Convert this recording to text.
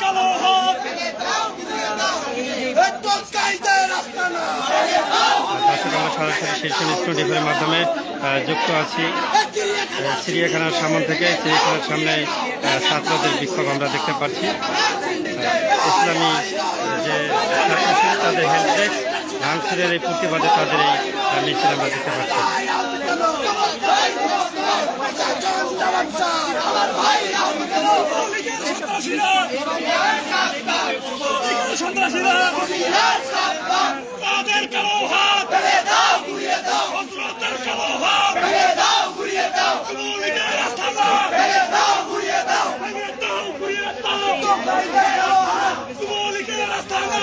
কালো সরাসরি শীর্ষ মাধ্যমে যুক্ত আছি। চিড়িয়াখানার সামনে থেকে চিড়িয়াখানার সামনে ছাত্রদের বিক্ষোভ আমরা দেখতে পাচ্ছি ইসলামী যে ছাত্র ছিল তাদের হেল্প ডেস্ক ভাঙচুরের এই প্রতিবাদে তাদের এই মিছিল আমরা দেখতে পাচ্ছি সন্ত্রাসীরা Como le queda las tangas!